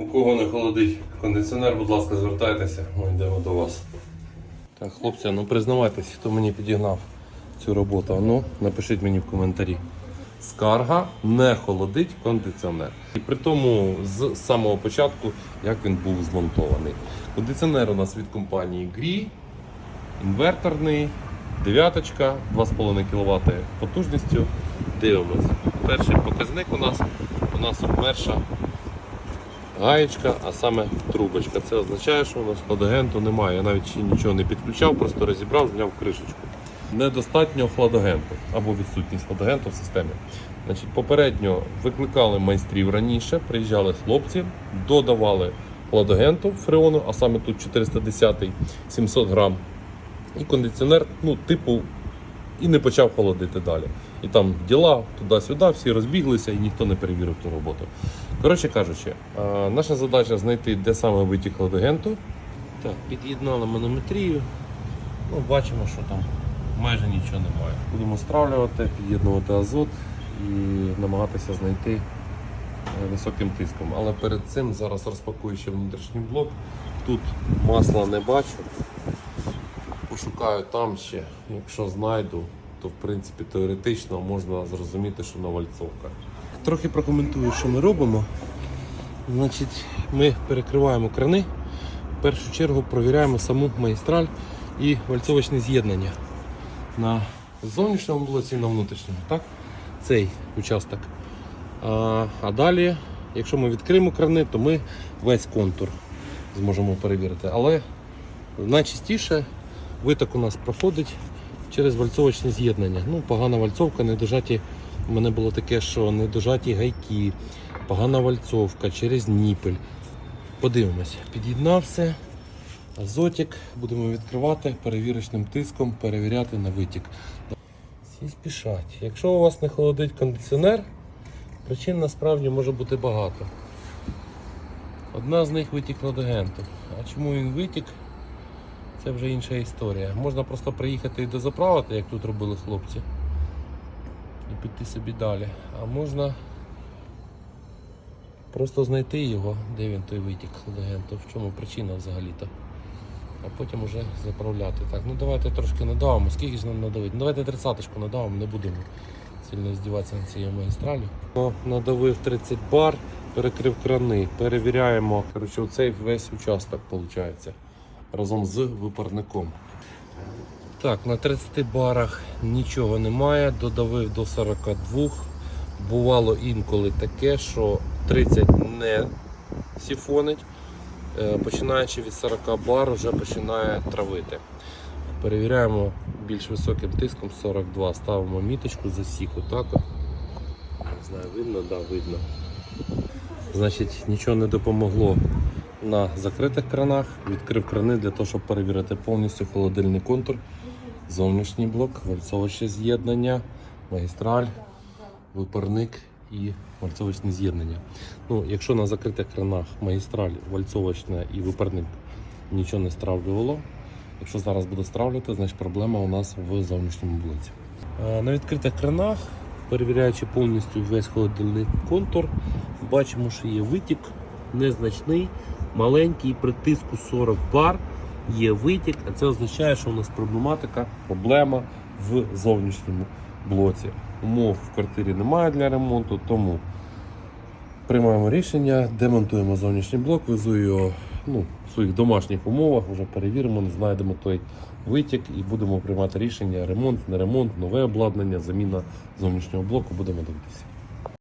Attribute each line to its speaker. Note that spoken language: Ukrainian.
Speaker 1: У кого не холодить кондиціонер, будь ласка, звертайтеся, ми йдемо до вас. Так, хлопці, ну признавайтесь, хто мені підігнав цю роботу. Ну, напишіть мені в коментарі. Скарга не холодить кондиціонер. І при тому з самого початку, як він був змонтований. Кондиціонер у нас від компанії Gree, інверторний, дев'яточка, 2,5 кВт потужністю. Дивимось. Перший показник у нас у нас перша гаєчка, а саме трубочка. Це означає, що у нас хладагенту немає. Я навіть ще нічого не підключав, просто розібрав, зняв кришечку. Недостатньо хладагенту або відсутність хладагенту в системі. Значить, попередньо викликали майстрів раніше, приїжджали хлопці, додавали хладагенту фреону, а саме тут 410 700 грам. І кондиціонер, ну, типу, і не почав холодити далі. І там діла туди-сюди, всі розбіглися і ніхто не перевірив ту роботу. Коротше кажучи, наша задача знайти, де саме витік хладагенту. Так, під'єднали манометрію. Ну, бачимо, що там майже нічого немає. Будемо стравлювати, під'єднувати азот і намагатися знайти е, високим тиском. Але перед цим зараз розпакую ще внутрішній блок. Тут масла не бачу. Пошукаю там ще. Якщо знайду, то в принципі теоретично можна зрозуміти, що навальцовка. Трохи прокоментую, що ми робимо. Значить, ми перекриваємо крани. В першу чергу провіряємо саму магістраль і вальцовочне з'єднання на зовнішньому блоці і на внутрішньому. Так? Цей участок. А, а далі, якщо ми відкриємо крани, то ми весь контур зможемо перевірити. Але найчастіше виток у нас проходить через вальцовочне з'єднання. Ну, погана вальцовка, недожаті. У мене було таке, що недожаті гайки, погана вальцовка через ніпель. Подивимось, під'єднав все. Азотик будемо відкривати перевірочним тиском, перевіряти на витік. Всі спішать. Якщо у вас не холодить кондиціонер, причин насправді може бути багато. Одна з них витік ладогенту. А чому він витік? Це вже інша історія. Можна просто приїхати і дозаправити, як тут робили хлопці, і піти собі далі. А можна просто знайти його, де він той витік легенду, в чому причина взагалі-то. А потім вже заправляти. Так, ну давайте трошки надавимо. Скільки ж нам надавити? Ну давайте тридцяточку надавимо, не будемо сильно здіватися над цією магістралю. О, Надавив 30 бар, перекрив крани, перевіряємо. Коротше, оцей весь участок виходить разом з випарником. Так, на 30 барах нічого немає, додавив до 42. Бувало інколи таке, що 30 не сіфонить. Е, Починаючи від 40 бар, вже починає травити. Перевіряємо більш високим тиском 42. Ставимо міточку засіку. Так. Не знаю, видно, да, видно. Значить, нічого не допомогло на закритих кранах. Відкрив крани для того, щоб перевірити повністю холодильний контур, зовнішній блок, вальцовочне з'єднання, магістраль, випарник і вальцовочне з'єднання. Ну, якщо на закритих кранах магістраль, вальцовочне і випарник нічого не стравлювало, якщо зараз буде стравлювати, значить проблема у нас в зовнішньому блоці. Е, На відкритих кранах, перевіряючи повністю весь холодильний контур, бачимо, що є витік незначний, маленький, при тиску 40 бар є витік, а це означає, що у нас проблематика, проблема в зовнішньому блоці. Умов в квартирі немає для ремонту, тому приймаємо рішення, демонтуємо зовнішній блок, везу його ну, в своїх домашніх умовах, вже перевіримо, знайдемо той витік і будемо приймати рішення, ремонт, не ремонт, нове обладнання, заміна зовнішнього блоку, будемо дивитися.